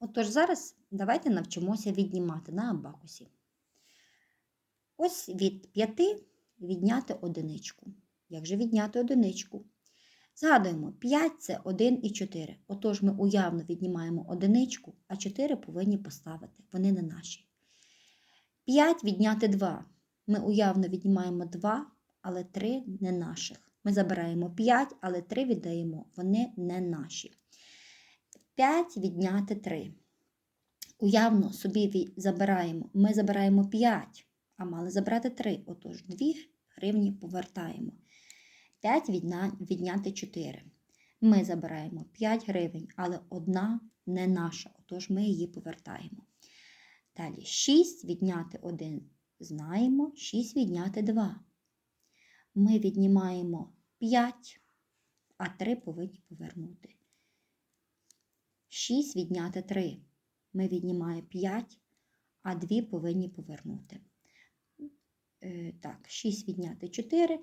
Отож, зараз давайте навчимося віднімати на абакусі. Ось від 5 відняти одиничку. Як же відняти одиничку? Згадуємо, 5 це 1 і 4. Отож, ми уявно віднімаємо одиничку, а 4 повинні поставити. Вони не наші. 5 відняти 2. Ми уявно віднімаємо 2, але 3 не наших. Ми забираємо 5, але 3 віддаємо. Вони не наші. 5 відняти 3. Уявно собі забираємо. Ми забираємо 5, а мали забрати 3. Отож, 2 гривні повертаємо. 5 відна- відняти 4. Ми забираємо 5 гривень, але одна не наша, отож ми її повертаємо. Далі 6 відняти 1 знаємо, 6 відняти 2. Ми віднімаємо 5, а 3 повинні повернути. 6 відняти 3. Ми віднімаємо 5, а 2 повинні повернути. Е, Так, 6 відняти 4,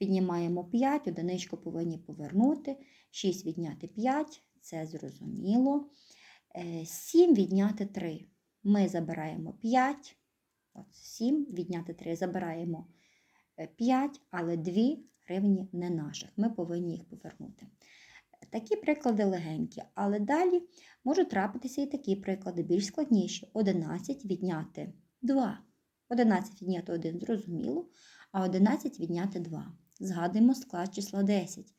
віднімаємо 5, одиничку повинні повернути. 6 відняти 5, це зрозуміло. 7 відняти 3. Ми забираємо 5. От 7 відняти 3 забираємо 5, але 2 гривні не наших. Ми повинні їх повернути. Такі приклади легенькі, але далі можуть трапитися і такі приклади, більш складніші. 11 відняти 2. 11 відняти 1 зрозуміло, а 11 відняти 2. Згадуємо склад числа 10.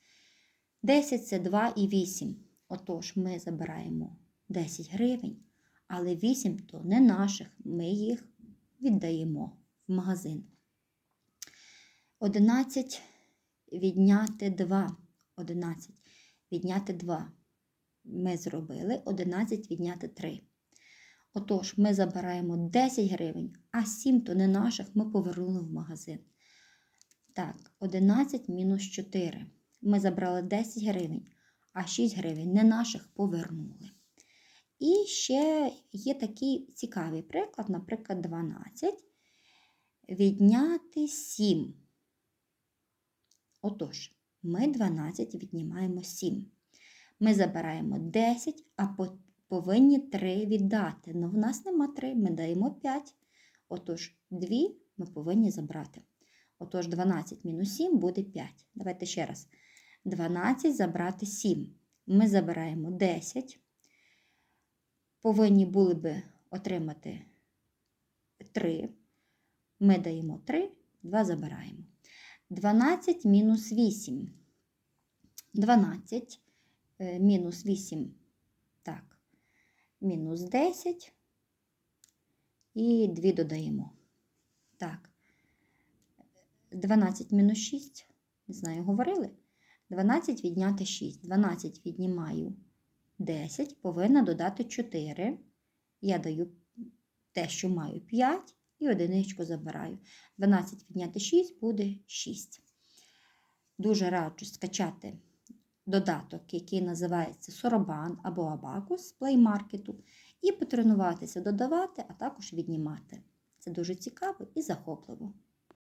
10 це 2 і 8. Отож, ми забираємо 10 гривень, але 8 то не наших, ми їх віддаємо в магазин. 11 відняти 2. 11 відняти 2. Ми зробили 11 відняти 3. Отож, ми забираємо 10 гривень, а 7 то не наших ми повернули в магазин. Так, 11 мінус 4. Ми забрали 10 гривень, а 6 гривень не наших повернули. І ще є такий цікавий приклад, наприклад, 12. Відняти 7. Отож, ми 12 віднімаємо 7. Ми забираємо 10, а повинні 3 віддати. Ну, в нас нема 3, ми даємо 5. Отож, 2 ми повинні забрати. Отож, 12 мінус 7 буде 5. Давайте ще раз. 12 забрати 7. Ми забираємо 10. Повинні були би отримати 3. Ми даємо 3, 2 забираємо. 12 мінус 8. 12 е, мінус 8. Так, мінус 10. І 2 додаємо. Так. 12 мінус 6. Не знаю, говорили? 12 відняти 6. 12 віднімаю 10. Повинна додати 4. Я даю те, що маю 5. І одиничку забираю. 12 підняти 6 буде 6. Дуже раджу скачати додаток, який називається Соробан або Абакус з Play Market, і потренуватися додавати, а також віднімати. Це дуже цікаво і захопливо.